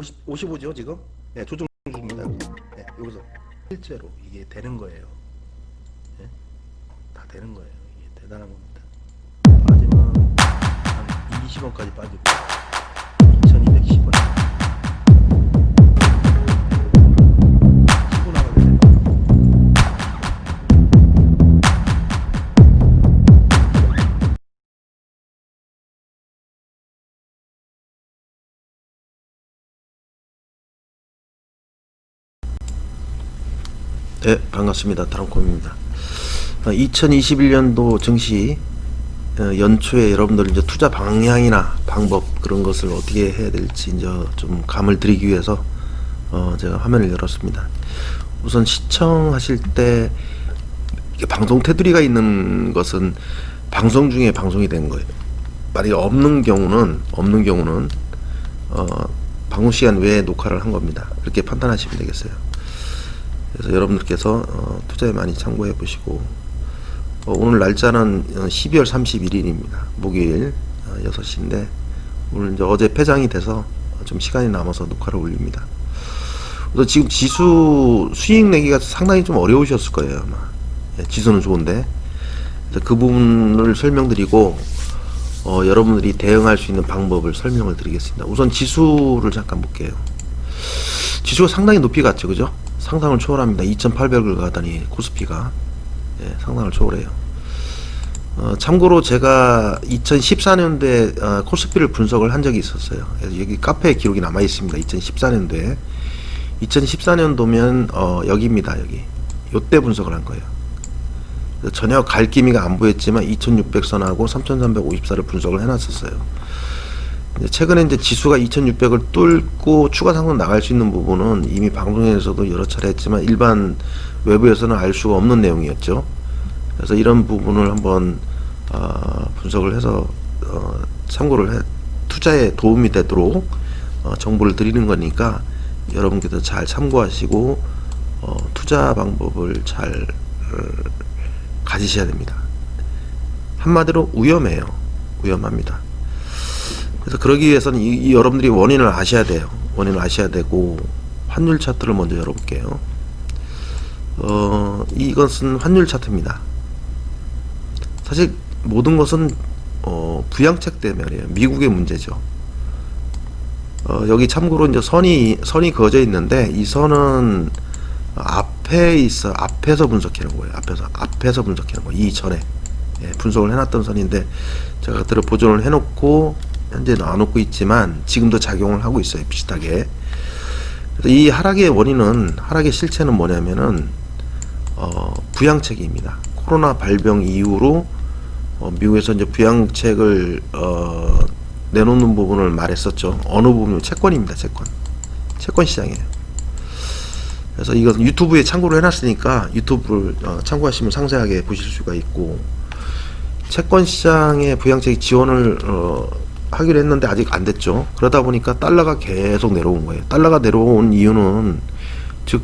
50, 55죠 지금? 네, 조정 중입니다. 네, 여기서 실제로 이게 되는 거예요. 네? 다 되는 거예요. 이게 대단한 겁니다. 빠지면 한 20원까지 빠지고 2210원 네, 반갑습니다. 다람콤입니다. 2021년도 증시 어, 연초에 여러분들 이제 투자 방향이나 방법 그런 것을 어떻게 해야 될지 이제 좀 감을 드리기 위해서 어, 제가 화면을 열었습니다. 우선 시청하실 때 방송 테두리가 있는 것은 방송 중에 방송이 된 거예요. 만약에 없는 경우는 없는 경우는 어, 방송 시간 외에 녹화를 한 겁니다. 그렇게 판단하시면 되겠어요. 그래서 여러분들께서 어, 투자에 많이 참고해 보시고 어, 오늘 날짜는 어, 12월 31일입니다. 목요일 어, 6시인데 오늘 이제 어제 폐장이 돼서 좀 시간이 남아서 녹화를 올립니다. 그래서 지금 지수 수익 내기가 상당히 좀 어려우셨을 거예요. 아마 예, 지수는 좋은데 그 부분을 설명드리고 어, 여러분들이 대응할 수 있는 방법을 설명을 드리겠습니다. 우선 지수를 잠깐 볼게요. 지수가 상당히 높이 갔죠, 그죠? 상상을 초월합니다. 2,800을 가다니 코스피가 예, 상상을 초월해요. 어, 참고로 제가 2014년도에 어, 코스피를 분석을 한 적이 있었어요. 여기 카페에 기록이 남아 있습니다. 2014년도에 2014년도면 어, 여기입니다. 여기 요때 분석을 한 거예요. 전혀 갈 기미가 안 보였지만 2,600선하고 3,354를 분석을 해놨었어요. 최근에 이제 지수가 2,600을 뚫고 추가 상승 나갈 수 있는 부분은 이미 방송에서도 여러 차례 했지만 일반 외부에서는 알 수가 없는 내용이었죠. 그래서 이런 부분을 한번 어, 분석을 해서 어, 참고를 해, 투자에 도움이 되도록 어, 정보를 드리는 거니까 여러분께서 잘 참고하시고 어, 투자 방법을 잘 어, 가지셔야 됩니다. 한마디로 위험해요. 위험합니다. 그래서 그러기 위해서는 이, 이 여러분들이 원인을 아셔야 돼요. 원인을 아셔야 되고 환율 차트를 먼저 열어볼게요. 어, 이것은 환율 차트입니다. 사실 모든 것은 어, 부양책 때문에. 미국의 문제죠. 어, 여기 참고로 이제 선이 선이 그어져 있는데 이 선은 앞에 있어 앞에서 분석하는 거예요. 앞에서 앞에서 분석하는 거예요. 이 전에 예, 분석을 해놨던 선인데 제가 그대로 보존을 해놓고 현재 놔놓고 있지만 지금도 작용을 하고 있어요. 비슷하게. 이 하락의 원인은 하락의 실체는 뭐냐면은 어, 부양책입니다. 코로나 발병 이후로 어, 미국에서 이제 부양책을 어, 내놓는 부분을 말했었죠. 어느 부분이 채권입니다. 채권. 채권 시장이에요. 그래서 이건 유튜브에 참고를 해놨으니까 유튜브를 어, 참고하시면 상세하게 보실 수가 있고 채권 시장에 부양책이 지원을 어, 하기로 했는데 아직 안 됐죠. 그러다 보니까 달러가 계속 내려온 거예요. 달러가 내려온 이유는 즉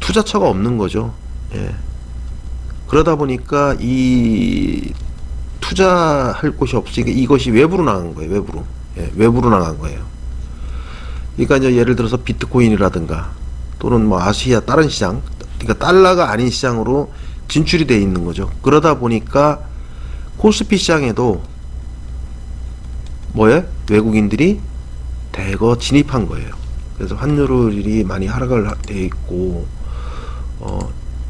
투자처가 없는 거죠. 예. 그러다 보니까 이 투자할 곳이 없으니까 이것이 외부로 나간 거예요. 외부로. 예, 외부로 나간 거예요. 그러니까 이제 예를 들어서 비트코인이라든가 또는 뭐 아시아 다른 시장, 그러니까 달러가 아닌 시장으로 진출이 돼 있는 거죠. 그러다 보니까 코스피 시장에도 뭐에 외국인들이 대거 진입한 거예요. 그래서 환율이 많이 하락을 돼 있고 어,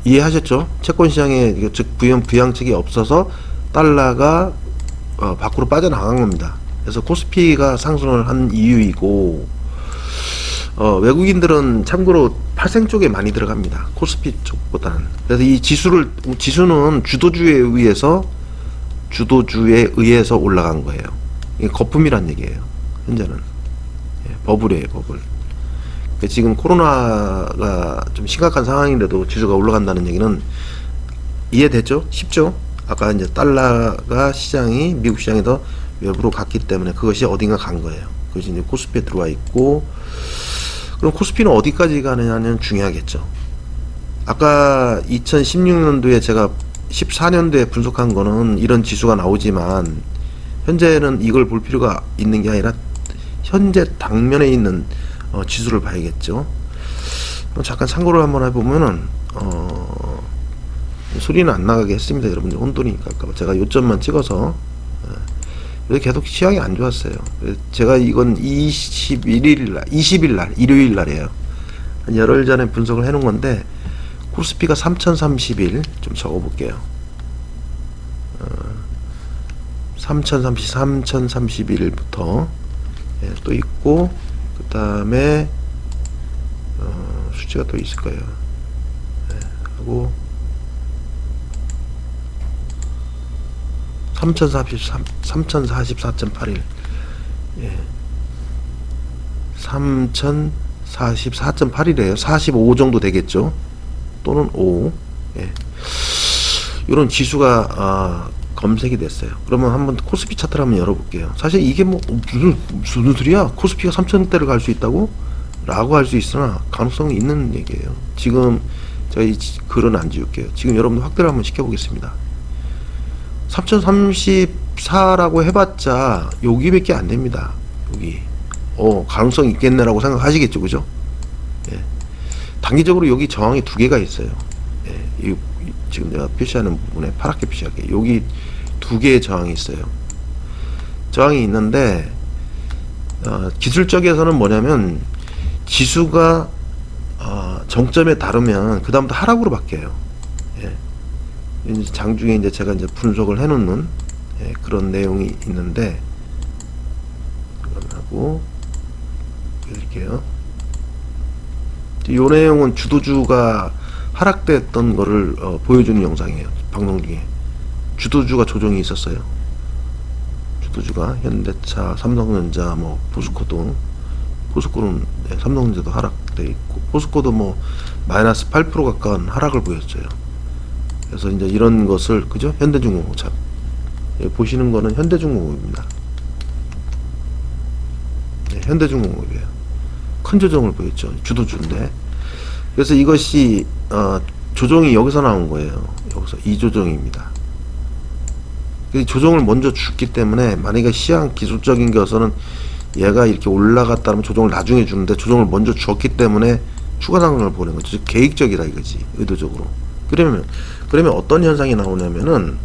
이해하셨죠? 채권 시장에 즉 부양 부양책이 없어서 달러가 어, 밖으로 빠져나간 겁니다. 그래서 코스피가 상승을 한 이유이고 어, 외국인들은 참고로 파생 쪽에 많이 들어갑니다. 코스피 쪽보다는. 그래서 이 지수를 지수는 주도주에 의해서 주도주에 의해서 올라간 거예요. 이게 거품이란 얘기예요. 현재는 예, 버블이에요, 버블. 그러니까 지금 코로나가 좀 심각한 상황인데도 지수가 올라간다는 얘기는 이해됐죠? 쉽죠? 아까 이제 달러가 시장이 미국 시장에서 외부로 갔기 때문에 그것이 어딘가 간 거예요. 그것이 이제 코스피에 들어와 있고 그럼 코스피는 어디까지 가느냐는 중요하겠죠. 아까 2016년도에 제가 14년도에 분석한 거는 이런 지수가 나오지만 현재는 이걸 볼 필요가 있는 게 아니라 현재 당면에 있는 어, 지수를 봐야겠죠. 어, 잠깐 참고를 한번 해보면은 어, 소리는 안 나가게 했습니다. 여러분들 혼돈이니까 제가 요점만 찍어서 예, 계속 시향이 안 좋았어요. 제가 이건 21일 날, 20일 날, 일요일 날이에요. 한 열흘 전에 분석을 해놓은 건데 코스피가 3031좀 적어볼게요. 어, 3030, 3031부터 예, 또 있고 그 다음에 어, 수치가 또 있을 거예요. 예, 하고 3043, 3044.81 예. 3044.8이래요. 45 정도 되겠죠. 또는 5. 예. 이런 지수가 아, 검색이 됐어요. 그러면 한번 코스피 차트를 한번 열어볼게요. 사실 이게 뭐 어, 무슨 무슨 소리야? 코스피가 3천대를 갈 수 있다고? 라고 할 수 있으나 가능성이 있는 얘기예요. 지금 제가 이 지- 글은 안 지울게요. 지금 여러분들 확대를 한번 시켜보겠습니다. 3034라고 해봤자 여기밖에 안 됩니다. 여기. 어, 가능성 있겠네라고 생각하시겠죠, 그죠? 예. 단기적으로 여기 저항이 두 개가 있어요. 예. 지금 내가 표시하는 부분에 파랗게 표시할게. 여기 두 개의 저항이 있어요. 저항이 있는데 어, 기술적에서는 뭐냐면 지수가 어, 정점에 다르면 그 다음부터 하락으로 바뀌어요. 예. 장중에 이제 제가 이제 분석을 해놓는 예, 그런 내용이 있는데 하고 보여드릴게요. 이 내용은 주도주가 하락됐던 거를 어, 보여주는 영상이에요. 방송 중에 주도주가 조정이 있었어요. 주도주가 현대차, 삼성전자, 뭐 포스코도 포스코는 네, 삼성전자도 하락돼 있고 포스코도 뭐 마이너스 8% 가까운 하락을 보였어요. 그래서 이제 이런 것을 그죠? 현대중공업 예, 보시는 거는 현대중공업입니다. 네, 현대중공업이에요. 큰 조정을 보였죠. 주도주인데. 그래서 이것이 어, 조정이 여기서 나온 거예요. 여기서 이 조정입니다. 이 조정을 먼저 줬기 때문에 만약에 시장 기술적인 것은 얘가 이렇게 올라갔다면 조정을 나중에 주는데 조정을 먼저 줬기 때문에 추가 상승을 보는 거죠. 즉 계획적이다 이거지. 의도적으로. 그러면 그러면 어떤 현상이 나오냐면은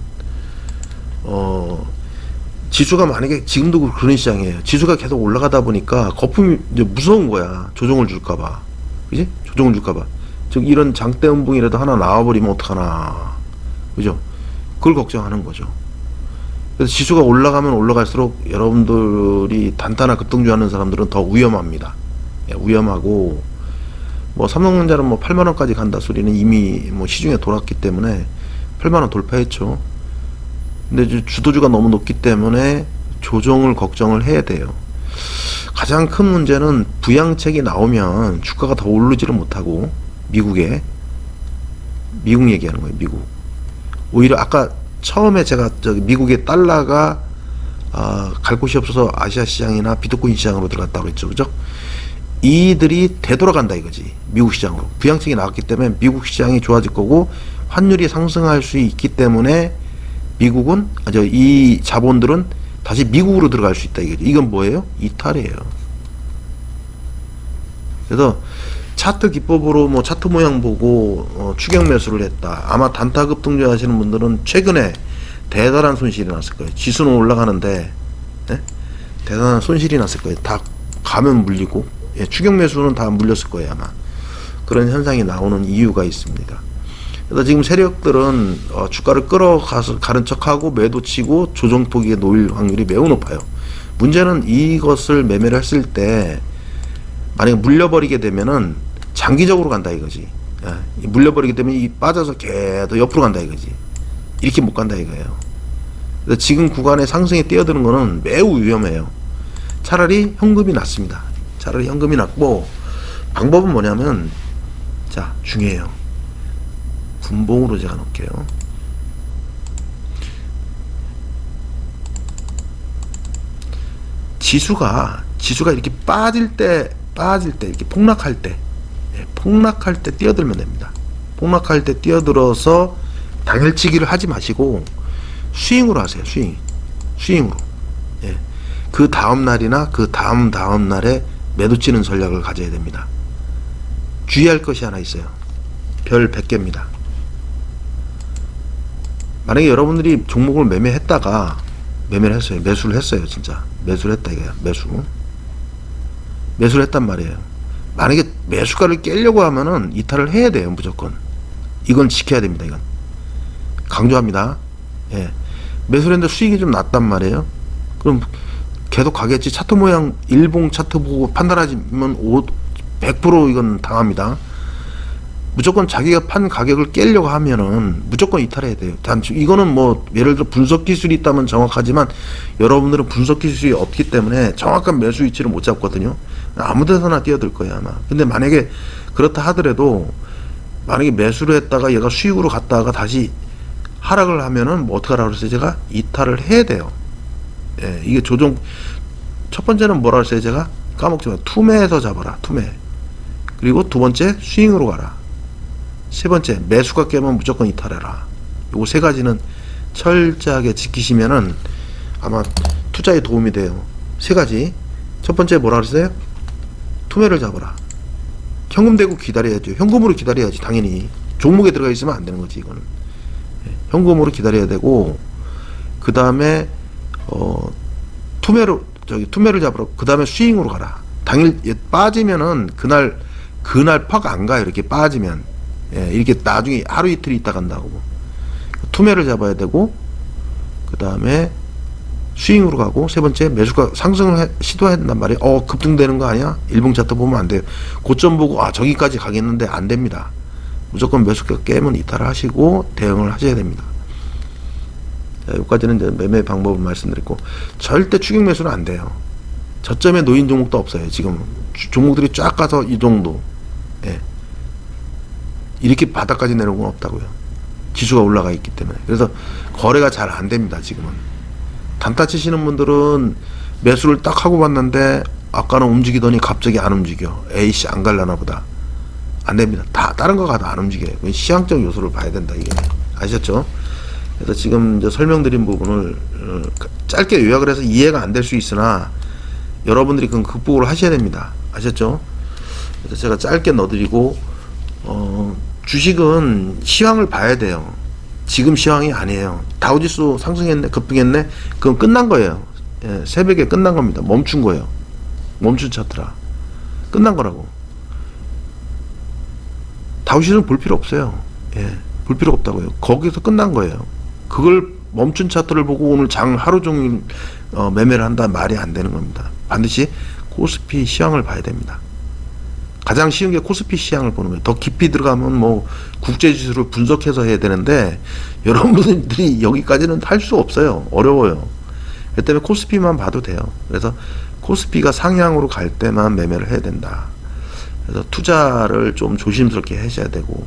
어 지수가 만약에 지금도 그런 시장이에요. 지수가 계속 올라가다 보니까 거품이 이제 무서운 거야. 조정을 줄까봐. 그지? 조정을 줄까봐. 즉 이런 장대 음봉이라도 하나 나와버리면 어떡하나. 그죠? 그걸 걱정하는 거죠. 그래서 지수가 올라가면 올라갈수록 여러분들이 단타나 급등주하는 사람들은 더 위험합니다. 예, 위험하고 뭐 삼성전자는 뭐 8만 원까지 간다 소리는 이미 뭐 시중에 돌았기 때문에 8만 원 돌파했죠. 근데 주도주가 너무 높기 때문에 조정을 걱정을 해야 돼요. 가장 큰 문제는 부양책이 나오면 주가가 더 오르지를 못하고 미국에 미국 얘기하는 거예요. 미국. 오히려 아까 처음에 제가 저기 미국의 달러가 아, 갈 곳이 없어서 아시아 시장이나 비트코인 시장으로 들어갔다고 했죠. 그죠? 이들이 되돌아간다 이거지. 미국 시장으로. 부양책이 나왔기 때문에 미국 시장이 좋아질 거고 환율이 상승할 수 있기 때문에 미국은 아, 저 이 자본들은 다시 미국으로 들어갈 수 있다 이거지. 이건 뭐예요? 이탈이에요. 그래서 차트 기법으로 뭐 차트 모양 보고 어, 추격 매수를 했다. 아마 단타 급등주 하시는 분들은 최근에 대단한 손실이 났을 거예요. 지수는 올라가는데 예? 대단한 손실이 났을 거예요. 다 가면 물리고 예, 추격 매수는 다 물렸을 거예요 아마. 그런 현상이 나오는 이유가 있습니다. 그래서 지금 세력들은 어, 주가를 끌어가서 가는 척하고 매도 치고 조정폭에 놓일 확률이 매우 높아요. 문제는 이것을 매매를 했을 때 만약에 물려버리게 되면은 장기적으로 간다 이거지. 예, 이 물려버리게 되면 이 빠져서 계속 옆으로 간다 이거지. 이렇게 못 간다 이거예요. 그래서 지금 구간에 상승에 뛰어드는 거는 매우 위험해요. 차라리 현금이 낫습니다. 차라리 현금이 낫고 방법은 뭐냐면 자 중요해요. 분봉으로 제가 놓을게요. 지수가 지수가 이렇게 빠질 때 빠질 때 이렇게 폭락할 때 예, 폭락할 때 뛰어들면 됩니다. 폭락할 때 뛰어들어서 당일치기를 하지 마시고 스윙으로 하세요. 스윙 스윙으로. 예. 그 다음 날이나 그 다음 다음 날에 매도 치는 전략을 가져야 됩니다. 주의할 것이 하나 있어요. 별 100개입니다. 만약에 여러분들이 종목을 매매했다가 매매를 했어요. 매수를 했어요, 진짜. 매수를 했다 이거야. 매수. 매수를 했단 말이에요. 만약에 매수가를 깨려고 하면은 이탈을 해야 돼요, 무조건. 이건 지켜야 됩니다, 이건. 강조합니다. 예. 매수를 했는데 수익이 좀 났단 말이에요. 그럼 계속 가겠지. 차트 모양 일봉 차트 보고 판단하지면 5, 100% 이건 당합니다. 무조건 자기가 판 가격을 깨려고 하면은 무조건 이탈해야 돼요. 단지 이거는 뭐 예를 들어 분석 기술이 있다면 정확하지만 여러분들은 분석 기술이 없기 때문에 정확한 매수 위치를 못 잡거든요. 아무 데서나 뛰어들 거예요 아마. 근데 만약에 그렇다 하더라도 만약에 매수를 했다가 얘가 수익으로 갔다가 다시 하락을 하면은 뭐 어떻게 하라고 그랬어요 제가 이탈을 해야 돼요. 예, 이게 조정 첫 번째는 뭐라 그랬어요 제가 까먹지 마 투매에서 잡아라 투매 그리고 두 번째 스윙으로 가라 세 번째 매수가 깨면 무조건 이탈해라. 요거 세 가지는 철저하게 지키시면은 아마 투자에 도움이 돼요. 세 가지. 첫 번째 뭐라 그랬어요? 투매를 잡아라. 현금 대고 기다려야죠. 현금으로 기다려야지 당연히. 종목에 들어가 있으면 안 되는 거지 이거는. 예, 현금으로 기다려야 되고 그 다음에 어 투매로 저기 투매를 잡으러 그 다음에 스윙으로 가라. 당일 예, 빠지면은 그날 그날 팍 안 가요. 이렇게 빠지면 예, 이렇게 나중에 하루 이틀 있다 간다고. 투매를 잡아야 되고 그 다음에 스윙으로 가고 세 번째 매수가 상승을 해- 시도해야 된단 말이에요. 어 급등되는 거 아니야? 일봉 차트 보면 안 돼요. 고점 보고 아 저기까지 가겠는데 안 됩니다. 무조건 매수가 깨면 이탈을 하시고 대응을 하셔야 됩니다. 자, 여기까지는 이제 매매 방법을 말씀드렸고 절대 추격 매수는 안 돼요. 저점에 놓인 종목도 없어요. 지금 주- 종목들이 쫙 가서 이 정도. 예. 이렇게 바닥까지 내려온 건 없다고요. 지수가 올라가 있기 때문에. 그래서 거래가 잘 안 됩니다. 지금은. 단타 치시는 분들은 매수를 딱 하고 봤는데 아까는 움직이더니 갑자기 안 움직여. 에이씨 안 갈라나 보다. 안 됩니다. 다 다른 거 가도 안 움직여요. 시향적 요소를 봐야 된다 이게. 아셨죠? 그래서 지금 설명드린 부분을 어, 짧게 요약을 해서 이해가 안 될 수 있으나 여러분들이 그건 극복을 하셔야 됩니다. 아셨죠? 그래서 제가 짧게 넣어드리고 어, 주식은 시황을 봐야 돼요. 지금 시황이 아니에요. 다우지수 상승했네, 급등했네, 그건 끝난 거예요. 예, 새벽에 끝난 겁니다. 멈춘 거예요. 멈춘 차트라. 끝난 거라고. 다우지수는 볼 필요 없어요. 예, 볼 필요 없다고요. 거기서 끝난 거예요. 그걸 멈춘 차트를 보고 오늘 장 하루 종일 어, 매매를 한다 말이 안 되는 겁니다. 반드시 코스피 시황을 봐야 됩니다. 가장 쉬운 게 코스피 시향을 보는 거예요. 더 깊이 들어가면 뭐 국제 지수를 분석해서 해야 되는데 여러분들이 여기까지는 할 수 없어요. 어려워요. 그 때문에 코스피만 봐도 돼요. 그래서 코스피가 상향으로 갈 때만 매매를 해야 된다. 그래서 투자를 좀 조심스럽게 하셔야 되고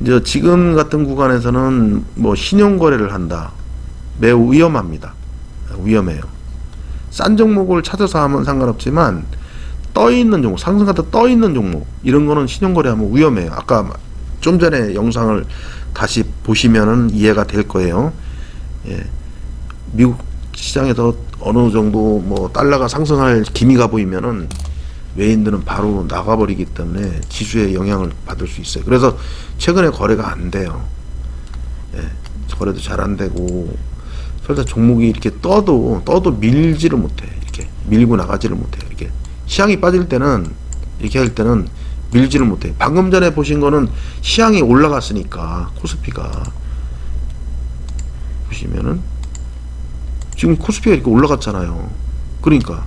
이제 지금 같은 구간에서는 뭐 신용 거래를 한다. 매우 위험합니다. 위험해요. 싼 종목을 찾아서 하면 상관없지만 떠 있는 종목, 상승하다 떠 있는 종목 이런 거는 신용 거래하면 위험해요. 아까 좀 전에 영상을 다시 보시면은 이해가 될 거예요. 예. 미국 시장에서 어느 정도 뭐 달러가 상승할 기미가 보이면은 외인들은 바로 나가버리기 때문에 지수에 영향을 받을 수 있어요. 그래서 최근에 거래가 안 돼요. 예, 거래도 잘 안 되고 설사 종목이 이렇게 떠도 떠도 밀지를 못해. 이렇게 밀고 나가지를 못해. 이렇게 시향이 빠질 때는 이렇게 할 때는 밀지를 못해. 방금 전에 보신 거는 시향이 올라갔으니까 코스피가 보시면은 지금 코스피가 이렇게 올라갔잖아요. 그러니까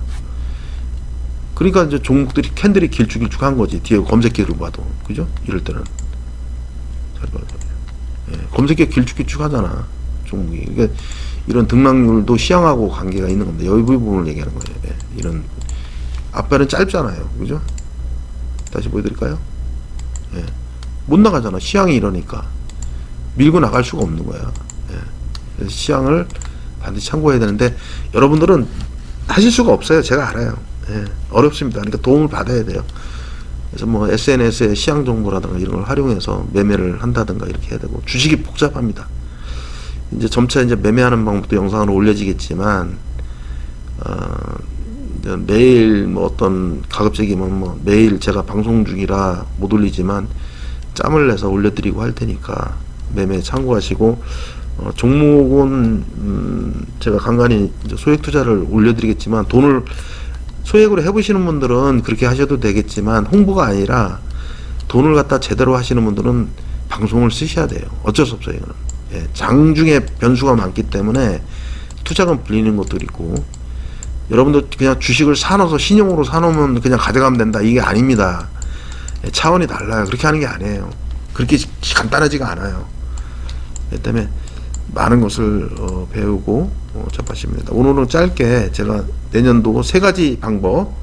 그러니까 이제 종목들이 캔들이 길쭉길쭉한 거지 뒤에 검색기를 봐도 그죠? 이럴 때는. 예, 검색기 길쭉길쭉하잖아 종목이. 그러니까 이런 등락률도 시향하고 관계가 있는 겁니다. 여기 부분을 얘기하는 거예요. 예, 이런 앞발은 짧잖아요, 그죠? 다시 보여드릴까요? 예, 못 나가잖아. 시향이 이러니까 밀고 나갈 수가 없는 거야. 예, 시향을 반드시 참고해야 되는데 여러분들은 하실 수가 없어요. 제가 알아요. 예, 어렵습니다. 그러니까 도움을 받아야 돼요. 그래서 뭐 SNS에 시향 정보라든가 이런 걸 활용해서 매매를 한다든가 이렇게 해야 되고 주식이 복잡합니다. 이제 점차 이제 매매하는 방법도 영상으로 올려지겠지만 어, 매일 뭐 어떤 가급적이면 뭐 매일 제가 방송 중이라 못 올리지만 짬을 내서 올려드리고 할 테니까 매매 참고하시고 어, 종목은 음, 제가 간간히 소액 투자를 올려드리겠지만 돈을 소액으로 해보시는 분들은 그렇게 하셔도 되겠지만 홍보가 아니라 돈을 갖다 제대로 하시는 분들은 방송을 쓰셔야 돼요. 어쩔 수 없어요. 이거는. 예, 장 중에 변수가 많기 때문에 투자금 불리는 것도 있고 여러분들 그냥 주식을 사놓아서 신용으로 사놓으면 그냥 가져가면 된다 이게 아닙니다. 예, 차원이 달라요. 그렇게 하는 게 아니에요. 그렇게 시- 간단하지가 않아요. 그 때문에 많은 것을 어, 배우고 어, 접하시면 됩니다. 오늘은 짧게 제가 내년도 세 가지 방법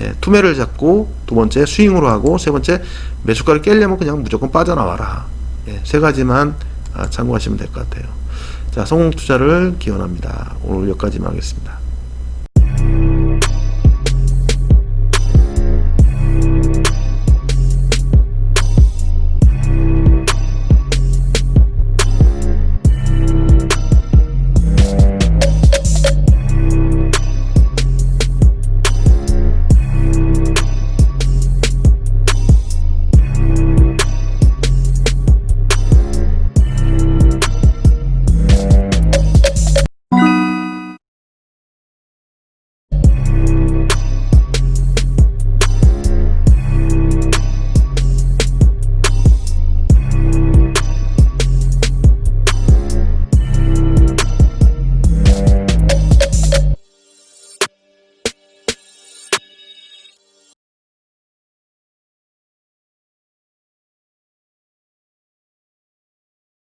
예, 투매를 잡고 두 번째 스윙으로 하고 세 번째 매수가를 깨려면 그냥 무조건 빠져나와라. 예, 세 가지만 아, 참고하시면 될 것 같아요. 자, 성공 투자를 기원합니다. 오늘 여기까지만 하겠습니다.